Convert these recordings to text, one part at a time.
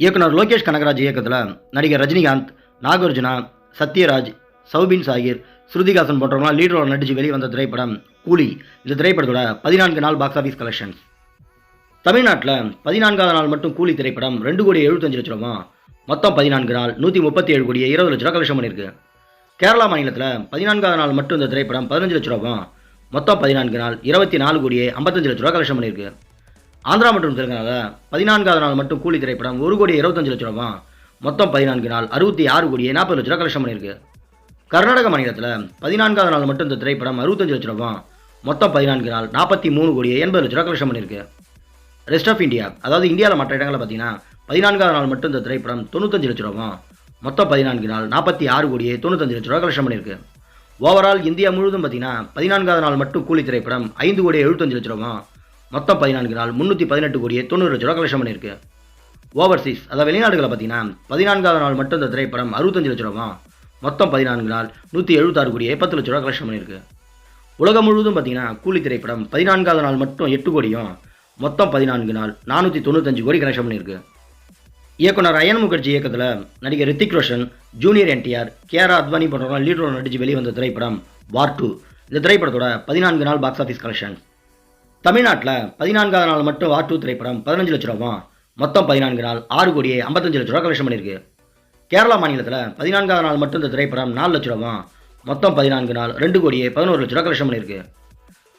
இயக்குனர் லோகேஷ் கனகராஜ் இயக்கத்தில் நடிகர் ரஜினிகாந்த் நாகார்ஜுனா சத்யராஜ் சௌபின் சாகிர் ஸ்ருதிகாசன் போன்றவங்களாம் லீட் ரோல் நடித்து வெளிவந்த திரைப்படம் கூலி. இந்த திரைப்படத்தோட பதினான்கு நாள் பாக்ஸ் ஆஃபீஸ் கலெக்ஷன்ஸ் தமிழ்நாட்டில் பதினான்காவது நாள் மட்டும் கூலி திரைப்படம் ரெண்டு கோடி எழுபத்தஞ்சு லட்ச ரூபா மொத்தம் பதினான்கு நாள் நூற்றி முப்பத்தி ஏழு கோடி இருபது லட்ச ரூபா கலெக்ஷன் பண்ணியிருக்கு கேரளா மாநிலத்தில் பதினான்காவது நாள் மட்டும் இந்த திரைப்படம் பதினஞ்சு லட்ச ரூபா மொத்தம் பதினான்கு நாள் இருபத்தி நாலு கோடியே ஐம்பத்தஞ்சு லட்ச ரூபா கலெக்ஷன் பண்ணியிருக்கு ஆந்திரா மற்றும் தெலுங்கானால பதினான்காவது நாள் மட்டும் கூலி திரைப்படம் ஒரு கோடி இருபத்தஞ்சு லட்ச ரூபா மொத்தம் பதினான்கு நாள் அறுபத்தி ஆறு கோடியே நாற்பது லட்ச ரூபா கலெக்ஷன் பண்ணியிருக்கு. கர்நாடக மாநிலத்தில் பதினான்காவது நாள் மட்டும் இந்த திரைப்படம் அறுபத்தஞ்சு லட்ச ரூபா மொத்தம் பதினான்கு நாள் நாற்பத்தி மூணு கோடியே எண்பது லட்ச ரூபா கலெக்ஷன் பண்ணியிருக்கு. ரெஸ்ட் ஆஃப் இந்தியா அதாவது இந்தியாவில் மற்ற இடங்களில் பார்த்தீங்கன்னா பதினான்காவது நாள் மட்டும் இந்த திரைப்படம் தொண்ணூத்தஞ்சு லட்ச ரூபா மொத்தம் பதினான்கு நாள் நாற்பத்தி ஆறு கோடியே தொண்ணூத்தஞ்சு லட்ச ரூபா கலெக்ஷன் பண்ணியிருக்கு. ஓவரால் இந்தியா முழுவதும் பார்த்தீங்கன்னா பதினான்காவது நாள் மட்டும் கூலி திரைப்படம் ஐந்து கோடி எழுபத்தஞ்சு லட்ச ரூபா மொத்தம் பதினான்கு நாள் முந்நூற்றி பதினெட்டு கோடியே தொண்ணூறு லட்ச ரூபா கலெக்ஷன் பண்ணியிருக்கு. ஓவர்சீஸ் அதாவது வெளிநாடுகளில் பார்த்தீங்கன்னா பதினான்காவது நாள் மட்டும் இந்த திரைப்படம் அறுபத்தஞ்சு லட்ச ரூபா மொத்தம் பதினான்கு நாள் நூற்றி எழுபத்தாறு கோடியே பத்து லட்ச ரூபா கலெக்ஷன் பண்ணியிருக்கு. உலகம் முழுவதும் பார்த்தீங்கன்னா கூலி திரைப்படம் பதினான்காவது நாள் மட்டும் எட்டு கோடியும் மொத்தம் பதினான்கு நாள் நானூற்றி தொண்ணூத்தஞ்சு கோடி கலெக்ஷன் பண்ணியிருக்கு. இயக்குனர் அயன் முகர்ஜி இயக்கத்தில் நடிகர் ரித்திக் ரோஷன் ஜூனியர் என்டிஆர் கேஆர் அத்வானி போன்றவங்க லீட் ரோல் நடித்து வெளிவந்த திரைப்படம் வார் டூ இந்த திரைப்படத்தோட பதினான்கு நாள் பாக்ஸ் ஆஃபீஸ் கலெக்ஷன் தமிழ்நாட்டில் பதினான்காவது நாள் மட்டும் ஆர் டூ திரைப்படம் பதினஞ்சு லட்ச ரூபா மொத்தம் பதினான்கு நாள் ஆறு கோடியே ஐம்பத்தஞ்சு லட்ச ரூபா கலெக்ஷன் பண்ணியிருக்கு. கேரளா மாநிலத்தில் பதினான்காவது நாள் மட்டும் இந்த திரைப்படம் நாலு லட்ச ரூபா மொத்தம் பதினான்கு நாள் ரெண்டு கோடியே பதினோரு லட்ச ரூபா கலெக்ஷன் பண்ணியிருக்கு.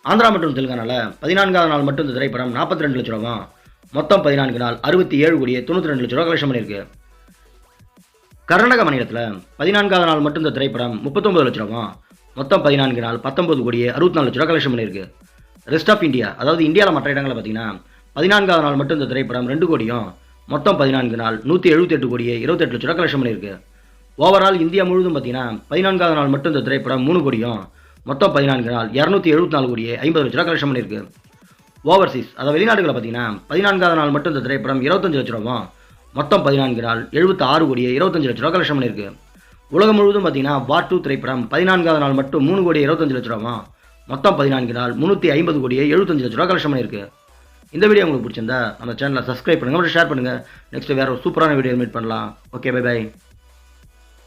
ஆந்திரா மற்றும் தெலுங்கானால பதினான்காவது நாள் மட்டும் இந்த திரைப்படம் நாற்பத்தி ரெண்டு லட்ச ரூபா மொத்தம் பதினான்கு நாள் அறுபத்தி ஏழு கோடியே தொண்ணூற்றி ரெண்டு லட்ச ரூபா கலெக்ஷன் பண்ணியிருக்கு. கர்நாடக மாநிலத்தில் பதினான்காவது நாள் மட்டும் இந்த திரைப்படம் முப்பத்தொம்பது லட்ச ரூபா மொத்தம் பதினான்கு நாள் பத்தொம்பது கோடியே அறுபத்தி நாலு லட்ச ரூபா கலெக்ஷன் பண்ணியிருக்கு. ரெஸ்ட் ஆஃப் இந்தியா அதாவது இந்தியாவில் மற்ற இடங்களில் பார்த்தீங்கன்னா பதினான்காவது நாள் மட்டும் இந்த திரைப்படம் ரெண்டு கோடியும் மொத்தம் பதினான்கு நாள் நூற்றி எழுபத்தெட்டு கோடியே இருபத்தெட்டு லட்ச ரூபா கலெக்ஷன் பண்ணியிருக்கு. ஓவரால் இந்தியா முழுவதும் பார்த்தீங்கன்னா பதினான்காவது நாள் மட்டும் இந்த திரைப்படம் மூணு கோடியும் மொத்தம் பதினான்கு நாள் இரநூத்தி எழுபத்தி நாலு கோடியே ஐம்பது லட்ச ரூபா கலெக்ஷன் பண்ணியிருக்கு. ஓவர்சீஸ் அதாவது வெளிநாடுகளில் பார்த்தீங்கன்னா பதினான்காவது நாள் மட்டும் இந்த திரைப்படம் இருபத்தஞ்சு லட்ச ரூபா மொத்தம் பதினான்கு நாள் எழுபத்தி ஆறு கோடியே இருபத்தஞ்சு லட்ச ரூபா கலெக்ஷன் பண்ணியிருக்கு. உலகம் முழுவதும் பார்த்தீங்கன்னா வார் டூ திரைப்படம் பதினான்காவது நாள் மட்டும் மூணு கோடி இருபத்தஞ்சு லட்ச ரூபா மொத்தம் பதினான்கு நாள் முந்நூற்றி ஐம்பது கோடியே எழுபத்தஞ்சு லட்ச ரூபா கலெக்ஷன் பண்ணியிருக்கு. இந்த வீடியோ உங்களுக்கு பிடிச்சிருந்தா நம்ம சேனலை சப்ஸ்கிரைப் பண்ணுங்கள் ஷேர் பண்ணுங்கள் நெக்ஸ்ட் வேறு ஒரு சூப்பரான வீடியோ மீட் பண்ணலாம். Okay bye bye